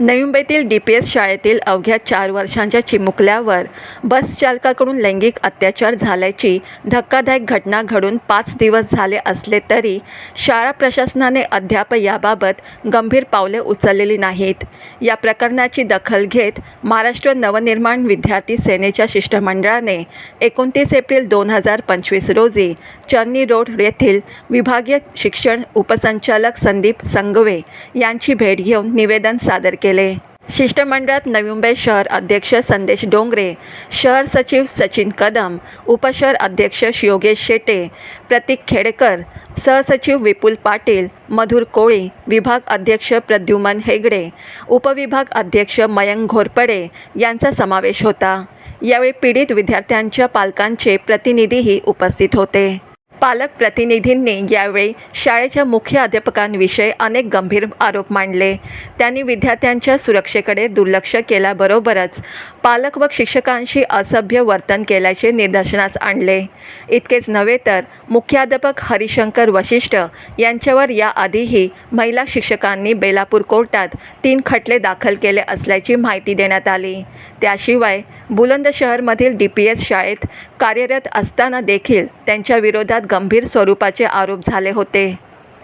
नवी मुंबईतील D P S शाळेतील अवघ्या चार वर्षांच्या चिमुकल्यावर बस चालकाकडून लैंगिक अत्याचार झाल्याची धक्कादायक घटना घडून पाच दिवस झाले असले तरी शाळा प्रशासनाने अद्याप याबाबत गंभीर पावले उचललेली नाहीत. या प्रकरणाची दखल घेत महाराष्ट्र नवनिर्माण विद्यार्थी सेनेच्या शिष्टमंडळाने एकोणतीस एप्रिल दोन हजार पंचवीस रोजी चर्नी रोड येथील विभागीय शिक्षण उपसंचालक संदीप संगवे यांची भेट घेऊन निवेदन सादर केले. शिष्टमंडळात नवी मुंबई शहर अध्यक्ष संदेश डोंगरे शहर सचिव सचिन कदम उपशहर अध्यक्ष योगेश शेटे प्रतीक खेडेकर सहसचिव विपुल पाटील मधुर कोळी विभाग अध्यक्ष प्रद्युमन हेगडे उपविभाग अध्यक्ष मयंक घोरपडे यांचा समावेश होता. यावेळी पीडित विद्यार्थ्यांच्या पालकांचे प्रतिनिधीही उपस्थित होते. पालक प्रतिनिधींनी यावेळी शाळेच्या मुख्य अध्यापकांविषयी अनेक गंभीर आरोप मांडले. त्यांनी विद्यार्थ्यांच्या सुरक्षेकडे दुर्लक्ष केल्याबरोबरच पालक व शिक्षकांशी असभ्य वर्तन केल्याचे निदर्शनास आणले. इतकेच नव्हे तर मुख्याध्यापक हरिशंकर वशिष्ठ यांच्यावर याआधीही महिला शिक्षकांनी बेलापूर कोर्टात तीन खटले दाखल केले असल्याची माहिती देण्यात आली. त्याशिवाय बुलंदशहरमधील डी पी एस शाळेत कार्यरत असताना देखील त्यांच्या विरोधात गंभीर स्वरूपाचे आरोप झाले होते.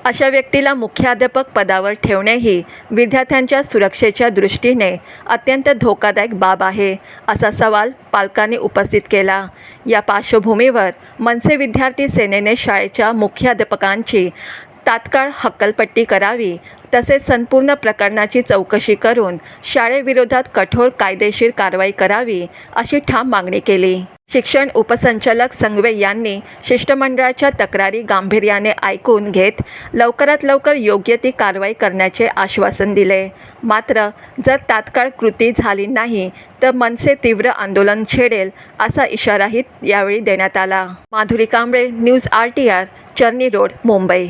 अशा व्यक्तीला मुख्याध्यापक पदावर ठेवणेही विद्यार्थ्यांच्या सुरक्षेच्या दृष्टीने अत्यंत धोकादायक बाब आहे असा सवाल पालकांनी उपस्थित केला. या पार्श्वभूमीवर मनसे विद्यार्थी सेनेने शाळेच्या मुख्याध्यापकांची तात्काळ हक्कलपट्टी करावी तसेच संपूर्ण प्रकरणाची चौकशी करून शाळेविरोधात कठोर कायदेशीर कारवाई करावी अशी ठाम मागणी केली. शिक्षण उपसंचालक संघवे यांनी शिष्टमंडळाच्या तक्रारी गांभीर्याने ऐकून घेत लवकरात लवकर योग्य ती कारवाई करण्याचे आश्वासन दिले. मात्र जर तात्काळ कृती झाली नाही तर मनसे तीव्र आंदोलन छेडेल असा इशाराही यावेळी देण्यात आला. Madhuri Kamble news R T R Charni Road Mumbai.